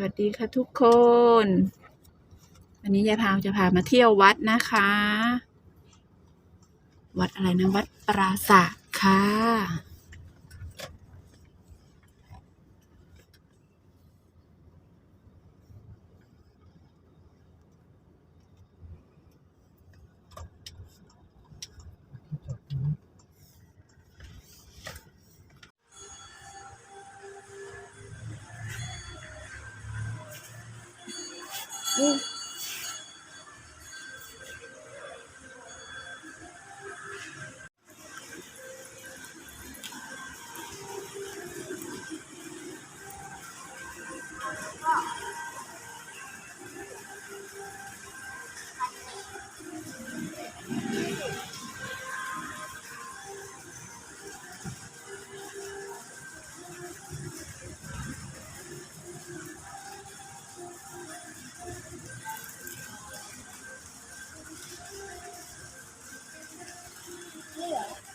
วัสดีค่ะทุกคน วันนี้ยายพาวจะพามาเที่ยววัดนะคะ วัดอะไรนะ วัดปราสาทค่ะ 嗯。对呀。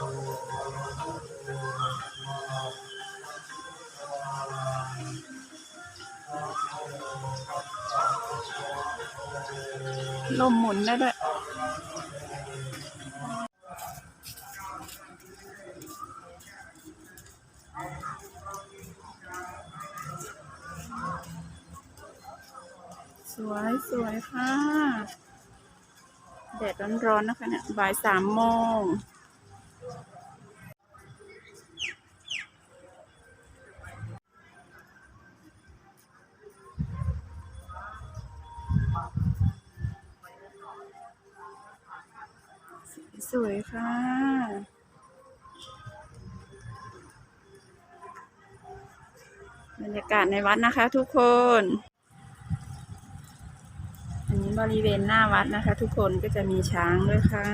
ลมหมุนได้ด้วยสวยสวยค่ะแดดร้อนๆนะคะเนี่ยบ่ายสามโมง สวยค่ะ บรรยากาศในวัดนะคะทุกคน อันนี้บริเวณหน้าวัดนะคะทุกคนก็จะมีช้างด้วยค่ะ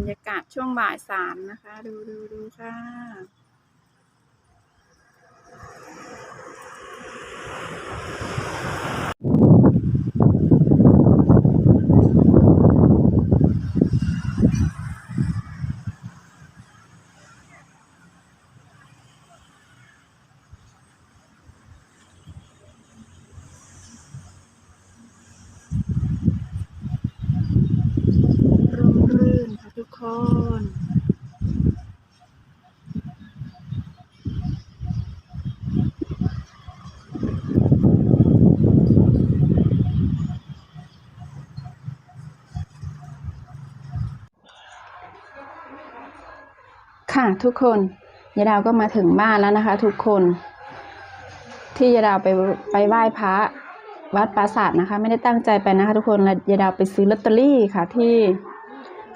บ รรยากาศช่วงบ่ายสามนะคะ ดูดูดูค่ะ ร่มรื่น ค่ะทุกคนค่ะทุกคนยาดาวก็มาถึงบ้านแล้วนะคะ ทุกคนที่ยายดาวไปไปไหว้พระวัดปราสาทนะคะ ไม่ได้ตั้งใจไปนะคะ ทุกคนแล้วยายดาวไปซื้อลอตเตอรี่ค่ะที่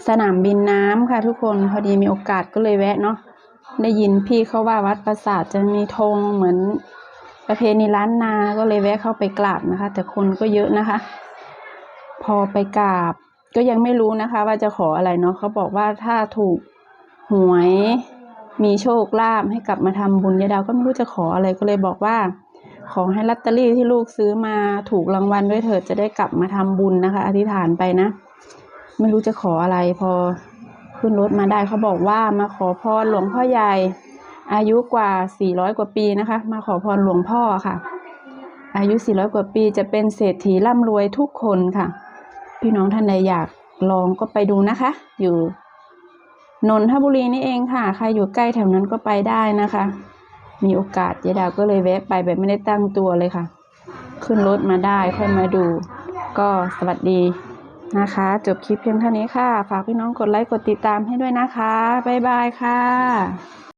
สนามบินน้ำค่ะทุกคนพอดีมีโอกาสก็เลยแวะเนาะได้ยินพี่เขาว่าวัดปราสาทจะมีธงเหมือนประเพณีล้านนาก็เลยแวะเข้าไปกราบนะคะ แต่คนก็เยอะนะคะ พอไปกราบก็ยังไม่รู้นะคะ ว่าจะขออะไรเนาะเขาบอกว่าถ้าถูกหวยมีโชคลาภให้กลับมาทำบุญยายดาวก็ไม่รู้จะขออะไรก็เลยบอกว่า ขอให้ลอตเตอรี่ที่ลูกซื้อมาถูกรางวัลด้วยเถิดจะได้กลับมาทำบุญนะคะ อธิษฐานไปนะ ไม่รู้จะขออะไรพอขึ้นรถมาได้เขาบอกว่ามาขอพรหลวงพ่อใหญ่ อายุกว่า 400 กว่าปีนะคะ มาขอพรหลวงพ่อค่ะ อายุ 400 กว่าปีจะเป็นเศรษฐีร่ำรวยทุกคนค่ะ พี่น้องท่านใดอยากลองก็ไปดูนะคะ อยู่นนทบุรีนี่เองค่ะ ใครอยู่ใกล้แถวนั้นก็ไปได้นะคะ มีโอกาสยายดาวก็เลยแวะไปแบบไม่ได้ตั้งตัวเลยค่ะ ขึ้นรถมาได้ค่อยมาดู ก็สวัสดี นะคะ จบคลิปเพียงเท่านี้ค่ะ ฝากพี่น้องกดไลค์กดติดตามให้ด้วยนะคะ บ๊ายบายค่ะ